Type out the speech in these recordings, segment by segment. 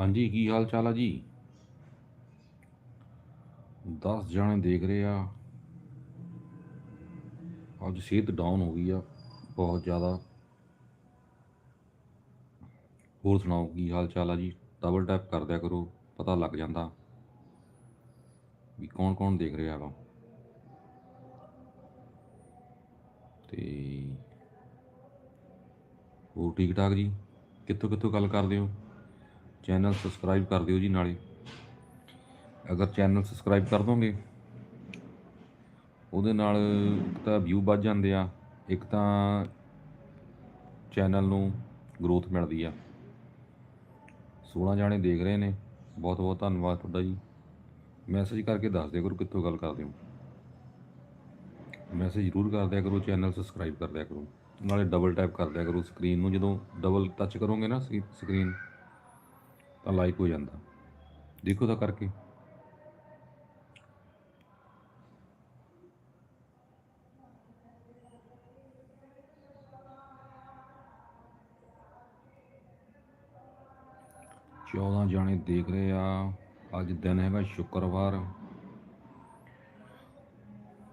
ਹਾਂਜੀ, ਕੀ ਹਾਲ ਚਾਲ ਆ ਜੀ? 10 ਜਾਣੇ ਦੇਖ ਰਹੇ ਆ। ਅੱਜ ਸਿਹਤ ਡਾਊਨ ਹੋ ਗਈ ਆ, ਬਹੁਤ ਜ਼ਿਆਦਾ। ਹੋਰ ਸੁਣਾਓ, ਕੀ ਹਾਲ ਚਾਲ ਆ ਜੀ? ਡਬਲ ਟੈਪ ਕਰ ਦਿਆ ਕਰੋ, ਪਤਾ ਲੱਗ ਜਾਂਦਾ ਵੀ ਕੌਣ ਕੌਣ ਦੇਖ ਰਿਹਾ ਵਾ। ਤੇ ਹੋਰ ਠੀਕ ਠਾਕ ਜੀ? ਕਿੱਥੋਂ ਕਿੱਥੋਂ ਗੱਲ ਕਰਦੇ ਹੋ? ਚੈਨਲ ਸਬਸਕ੍ਰਾਈਬ ਕਰ ਦਿਓ ਜੀ ਨਾਲੇ। ਅਗਰ ਚੈਨਲ ਸਬਸਕ੍ਰਾਈਬ ਕਰ ਦੋਗੇ, ਉਹਦੇ ਨਾਲ ਇੱਕ ਤਾਂ ਵਿਊ ਵੱਧ ਜਾਂਦੇ ਆ, ਇੱਕ ਤਾਂ ਚੈਨਲ ਨੂੰ ਗਰੋਥ ਮਿਲਦੀ ਆ। 16 ਜਾਣੇ ਦੇਖ ਰਹੇ ਨੇ ਬਹੁਤ ਬਹੁਤ ਧੰਨਵਾਦ ਤੁਹਾਡਾ ਜੀ। ਮੈਸੇਜ ਕਰਕੇ ਦੱਸ ਦਿਆ ਕਰੋ ਕਿੱਥੋਂ ਗੱਲ ਕਰਦੇ ਹੋ। ਮੈਸੇਜ ਜ਼ਰੂਰ ਕਰ ਦਿਆ ਕਰੋ, ਚੈਨਲ ਸਬਸਕ੍ਰਾਈਬ ਕਰ ਦਿਆ ਕਰੋ। ਨਾਲੇ ਡਬਲ ਟੈਪ ਕਰ ਦਿਆ ਕਰੋ ਸਕਰੀਨ ਨੂੰ, ਜਦੋਂ ਡਬਲ ਟੱਚ ਕਰੋਗੇ ਨਾ ਸਕਰੀਨ ਤਾਂ ਲਾਈਕ ਹੋ ਜਾਂਦਾ। ਦੇਖੋ ਤਾਂ ਕਰਕੇ। ਚੌਦਾਂ ਜਾਣੇ ਦੇਖ ਰਹੇ ਆ। ਅੱਜ ਦਿਨ ਹੈਗਾ ਸ਼ੁੱਕਰਵਾਰ।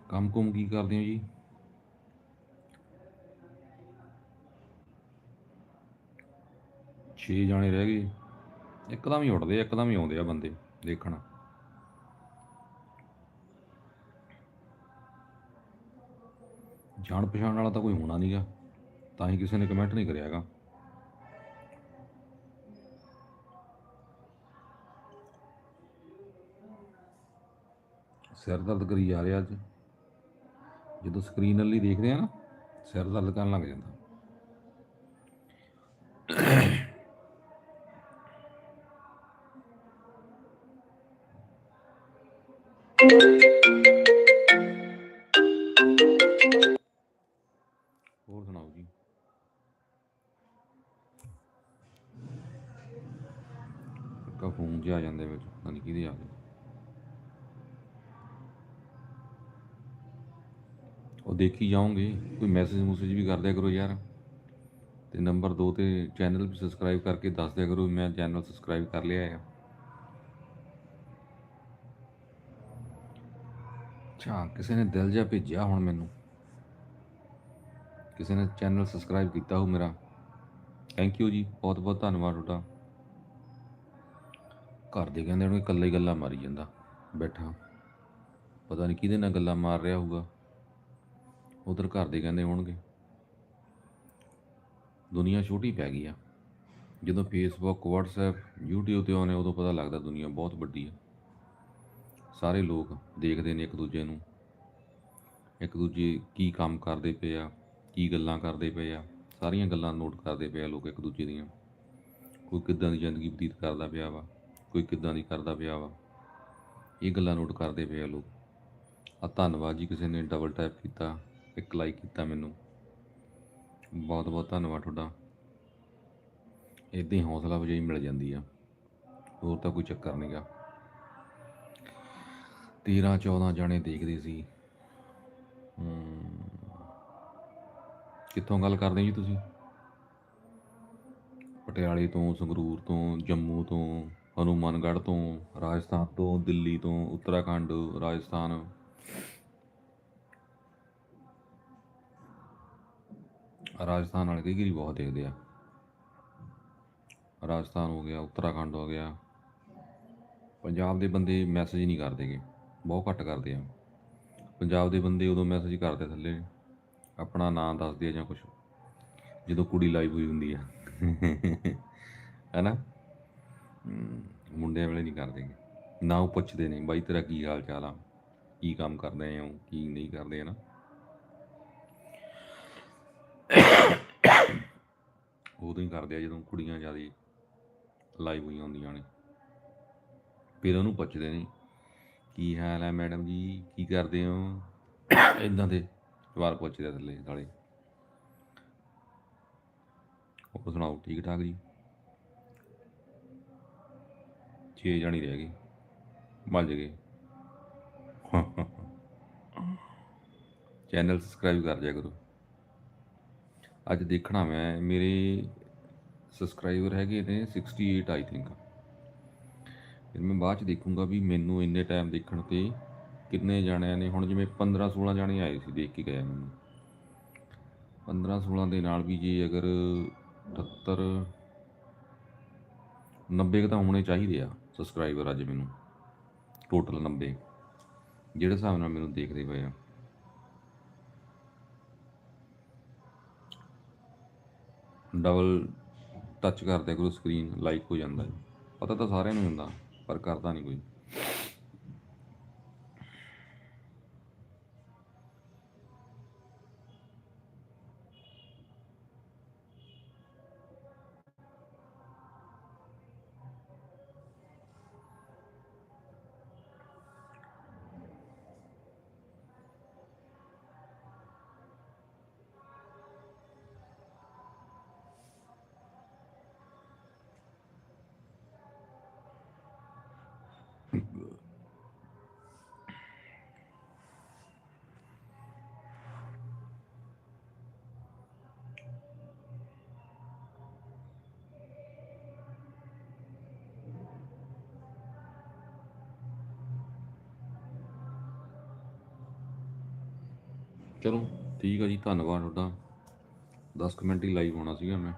ਕੰਮ ਕੁਮ ਕੀ ਕਰਦੇ ਹੋ ਜੀ? ਛੇ ਜਾਣੇ ਰਹਿ ਗਏ। ਇੱਕਦਮ ਹੀ ਉੱਡਦੇ ਆ, ਇੱਕਦਮ ਹੀ ਆਉਂਦੇ ਆ ਬੰਦੇ ਦੇਖਣ। ਜਾਣ ਪਛਾਣ ਵਾਲਾ ਤਾਂ ਕੋਈ ਹੋਣਾ ਨਹੀਂਗਾ ਤਾਂ ਹੀ ਕਿਸੇ ਨੇ ਕਮੈਂਟ ਨਹੀਂ ਕਰਿਆਗਾ ਸਿਰ ਦਰਦ ਕਰੀ ਜਾ ਰਿਹਾ ਅੱਜ। ਜਦੋਂ ਸਕਰੀਨ ਵਾਲੀ ਦੇਖਦੇ ਆ ਨਾ ਸਿਰ ਦਰਦ ਕਰਨ ਲੱਗ ਜਾਂਦਾ। ਫੋਨ ਜਿਹਾ ਆ ਜਾਂਦੇ ਵਿੱਚ, ਪਤਾ ਨਹੀਂ ਕਿਹਦੇ ਆ ਗਏ ਉਹ ਦੇਖੀ ਜਾਓਗੇ, ਕੋਈ ਮੈਸੇਜ ਮੂਸੇਜ ਵੀ ਕਰ ਦਿਆ ਕਰੋ ਯਾਰ। ਤੇ ਨੰਬਰ 2 ਤੇ ਚੈਨਲ ਵੀ ਸਬਸਕ੍ਰਾਈਬ ਕਰਕੇ ਦੱਸ ਦਿਆ ਕਰੋ ਵੀ ਮੈਂ ਚੈਨਲ ਸਬਸਕ੍ਰਾਈਬ ਕਰ ਲਿਆ ਆ। ਅੱਛਾ, ਕਿਸੇ ਨੇ ਦਿਲ ਜਿਹਾ ਭੇਜਿਆ ਹੁਣ ਮੈਨੂੰ। ਕਿਸੇ ਨੇ ਚੈਨਲ ਸਬਸਕ੍ਰਾਈਬ ਕੀਤਾ ਹੋ ਮੇਰਾ। ਥੈਂਕ ਯੂ ਜੀ ਬਹੁਤ ਬਹੁਤ ਧੰਨਵਾਦ ਤੁਹਾਡਾ। ਘਰ ਦੇ ਕਹਿੰਦੇ ਉਹਨੂੰ ਇਕੱਲਾ ਹੀ ਗੱਲਾਂ ਮਾਰੀ ਜਾਂਦਾ, ਬੈਠਾ। ਪਤਾ ਨਹੀਂ ਕਿਹਦੇ ਨਾਲ ਗੱਲਾਂ ਮਾਰ ਰਿਹਾ ਹੋਊਗਾ। ਉਧਰ ਘਰ ਦੇ ਕਹਿੰਦੇ ਹੋਣਗੇ, ਦੁਨੀਆ ਛੋਟੀ ਪੈ ਗਈ ਆ। ਜਦੋਂ ਫੇਸਬੁੱਕ WhatsApp, YouTube ਤੇ ਆਉਣੇ ਉਦੋਂ ਪਤਾ ਲੱਗਦਾ ਦੁਨੀਆ ਬਹੁਤ ਵੱਡੀ ਆ। ਸਾਰੇ ਲੋਕ ਦੇਖਦੇ ਨੇ ਇੱਕ ਦੂਜੇ ਨੂੰ। ਇੱਕ ਦੂਜੇ ਕੀ ਕੰਮ ਕਰਦੇ ਪਏ ਆ, ਕੀ ਗੱਲਾਂ ਕਰਦੇ ਪਏ ਆ। ਸਾਰੀਆਂ ਗੱਲਾਂ ਨੋਟ ਕਰਦੇ ਪਏ ਆ ਲੋਕ ਇੱਕ ਦੂਜੇ ਦੀਆਂ। ਕੋਈ ਕਿੱਦਾਂ ਦੀ ਜ਼ਿੰਦਗੀ ਬਤੀਤ ਕਰਦਾ ਪਿਆ ਵਾ। ਕੋਈ ਕਿੱਦਾਂ ਦੀ ਕਰਦਾ ਪਿਆ ਵਾ? ਇਹ ਗੱਲਾਂ ਨੋਟ ਕਰਦੇ ਪਏ ਆ ਲੋਕ। ਆ ਧੰਨਵਾਦ ਜੀ ਕਿਸੇ ਨੇ ਡਬਲ ਟੈਪ ਕੀਤਾ, ਇੱਕ ਲਾਈਕ ਕੀਤਾ ਮੈਨੂੰ। ਬਹੁਤ ਬਹੁਤ ਧੰਨਵਾਦ ਤੁਹਾਡਾ। ਇਦਾਂ ਹੀ ਹੌਸਲਾ ਵਜਾਈ ਮਿਲ ਜਾਂਦੀ ਆ। ਹੋਰ ਤਾਂ ਕੋਈ ਚੱਕਰ ਨਹੀਂਗਾ 13 14 ਜਾਣੇ ਦੇਖਦੇ ਸੀ। ਕਿੱਥੋਂ ਗੱਲ ਕਰਦੇ ਜੀ ਤੁਸੀਂ? ਪਟਿਆਲੇ ਤੋਂ, ਸੰਗਰੂਰ ਤੋਂ, ਜੰਮੂ ਤੋਂ। ਹਨੂਮਾਨਗੜ੍ਹ ਤੋਂ, ਰਾਜਸਥਾਨ ਤੋਂ, ਦਿੱਲੀ ਤੋਂ, ਉੱਤਰਾਖੰਡ, ਰਾਜਸਥਾਨ। ਰਾਜਸਥਾਨ ਵਾਲੇ ਕਈ ਵਾਰੀ ਬਹੁਤ ਦੇਖਦੇ ਆ। ਰਾਜਸਥਾਨ ਹੋ ਗਿਆ, ਉੱਤਰਾਖੰਡ ਹੋ ਗਿਆ। ਪੰਜਾਬ ਦੇ ਬੰਦੇ ਮੈਸੇਜ ਨਹੀਂ ਕਰਦੇਗੇ ਬਹੁਤ ਘੱਟ ਕਰਦੇ ਆ। ਪੰਜਾਬ ਦੇ ਬੰਦੇ ਉਦੋਂ ਮੈਸੇਜ ਕਰਦੇ ਥੱਲੇ, ਆਪਣਾ ਨਾਮ ਦੱਸਦੇ ਆ ਜਾਂ ਕੁਝ ਜਦੋਂ ਕੁੜੀ ਲਾਈਵ ਹੋਈ ਹੁੰਦੀ ਆ। ਹੈਨਾ ਹਮ, ਮੁੰਡਿਆਂ ਵੇਲੇ ਨਹੀਂ ਕਰਦੇਗੇ ਨਾ ਉਹ ਪੁੱਛਦੇ ਨੇ ਬਾਈ ਤੇਰਾ ਕੀ ਹਾਲ ਚਾਲ ਆ? ਕੀ ਕੰਮ ਕਰਦੇ ਹੋ ਕੀ ਨਹੀਂ ਕਰਦੇ ਨਾ ਉਦੋਂ ਹੀ ਕਰਦੇ ਆ ਜਦੋਂ ਕੁੜੀਆਂ ਜ਼ਿਆਦਾ ਲਾਈਵ ਹੋਈਆਂ ਹੁੰਦੀਆਂ ਨੇ। ਫਿਰ ਉਹਨੂੰ ਪੁੱਛਦੇ ਨੇ ਕੀ ਹਾਲ ਹੈ ਮੈਡਮ ਜੀ? ਕੀ ਕਰਦੇ ਹੋ? ਇਦਾਂ ਦੇ ਸਵਾਲ ਪੁੱਛਦੇ ਆ ਥੱਲੇ ਸਾਲੇ ਹੋਰ ਸੁਣਾਓ ਠੀਕ ਠਾਕ ਜੀ? ਛੇ ਜਾਣੀ ਰਹਿ ਗਈ ਮੱਲ ਗਏ। ਚੈਨਲ ਸਬਸਕ੍ਰਾਈਬ ਕਰ ਦਿਆ ਕਰੋ। ਅੱਜ ਦੇਖਣਾ ਮੈਂ, ਮੇਰੇ ਸਬਸਕ੍ਰਾਈਬਰ ਹੈਗੇ ਨੇ 68 ਆਈ ਥਿੰਕ ਫਿਰ ਮੈਂ ਬਾਅਦ ਚ ਦੇਖੂੰਗਾ ਵੀ ਮੈਨੂੰ ਇੰਨੇ ਟਾਈਮ ਦੇਖਣ ਤੇ ਕਿੰਨੇ ਜਾਣਿਆਂ ਨੇ, ਹੁਣ ਜਿਵੇਂ 15 16 ਜਾਣੇ ਆਏ ਸੀ ਦੇਖ ਕੇ ਗਏ ਮੈਨੂੰ। 15 16 ਦੇ ਨਾਲ ਵੀ ਜੇ ਅਗਰ 78 90 ਕੁ ਤਾਂ ਹੋਣੇ ਚਾਹੀਦੇ ਆ। ਸਬਸਕ੍ਰਾਈਬਰ ਅੱਜ ਮੈਨੂੰ ਟੋਟਲ 90 ਜਿਹੜੇ ਹਿਸਾਬ ਨਾਲ ਮੈਨੂੰ ਦੇਖਦੇ ਪਏ ਆ। ਡਬਲ ਟੱਚ ਕਰਦੇ ਕਰੋ ਸਕਰੀਨ ਲਾਈਕ ਹੋ ਜਾਂਦਾ ਹੈ। ਪਤਾ ਤਾਂ ਸਾਰਿਆਂ ਨੂੰ ਹੁੰਦਾ, ਪਰ ਕਰਦਾ ਨਹੀਂ ਕੋਈ। ਚਲੋ, ਠੀਕ ਆ ਜੀ, ਧੰਨਵਾਦ ਤੁਹਾਡਾ। 10 ਕੁ ਮਿੰਟ ਹੀ ਲਾਈਵ ਹੋਣਾ ਸੀਗਾ ਮੈਂ।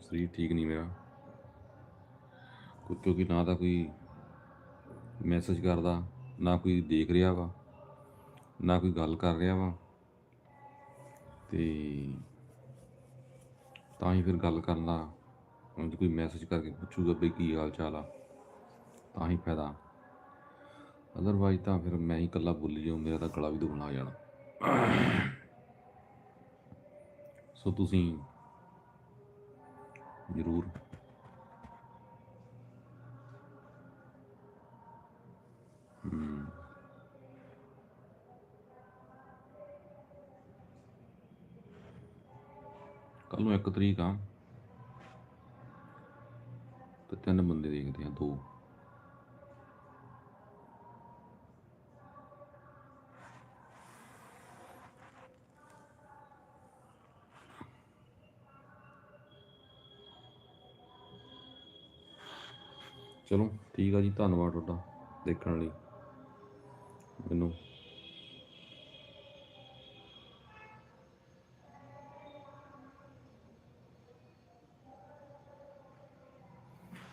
ਸਰੀਰ ਠੀਕ ਨਹੀਂ ਮੇਰਾ। ਕੁਝ ਕਿਉਂਕਿ ਨਾ ਤਾਂ ਕੋਈ ਮੈਸੇਜ ਕਰਦਾ, ਨਾ ਕੋਈ ਦੇਖ ਰਿਹਾ ਵਾ, ਨਾ ਕੋਈ ਗੱਲ ਕਰ ਰਿਹਾ ਵਾ। ਤੇ ਤਾਂ ਹੀ ਫਿਰ ਗੱਲ ਕਰਨ ਦਾ ਹੁਣ ਜੇ ਕੋਈ ਮੈਸੇਜ ਕਰਕੇ ਪੁੱਛੂਗਾ ਬਈ ਕੀ ਹਾਲ ਚਾਲ ਆ। ਤਾਂ ਹੀ ਫਾਇਦਾ। ਅਦਰਵਾਈਜ਼ ਤਾਂ ਫਿਰ ਮੈਂ ਹੀ ਇਕੱਲਾ ਬੋਲੀ ਜਾਊਂ, ਮੇਰਾ ਤਾਂ ਗਲਾ ਵੀ ਦੁਖਣਾ ਆ ਜਾਣਾ। ਸੋ ਤੁਸੀਂ ਜ਼ਰੂਰ ਕੱਲ ਨੂੰ ਇੱਕ ਤਰੀਕ ਆ ਤੇ ਤਿੰਨ ਬੰਦੇ ਦੇਖਦੇ ਆ ਦੋ। ਚਲੋ, ਠੀਕ ਆ ਜੀ, ਧੰਨਵਾਦ ਤੁਹਾਡਾ ਦੇਖਣ ਲਈ। ਮੈਨੂੰ।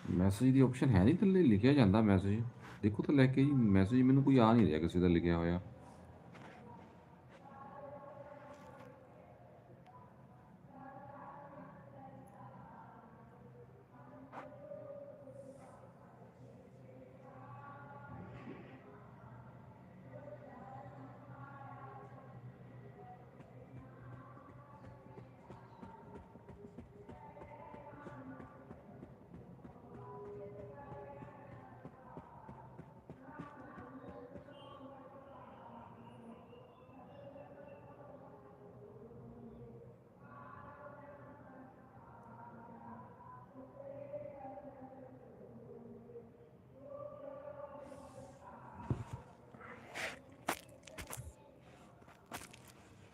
ਮੈਸੇਜ ਦੀ ਆਪਸ਼ਨ ਹੈ ਨਹੀਂ ਥੱਲੇ, ਲਿਖਿਆ ਜਾਂਦਾ ਮੈਸੇਜ ਦੇਖੋ ਤਾਂ ਲੈ ਕੇ ਜੀ ਮੈਸੇਜ ਮੈਨੂੰ ਕੋਈ ਆ ਨਹੀਂ ਰਿਹਾ ਕਿਸੇ ਦਾ ਲਿਖਿਆ ਹੋਇਆ।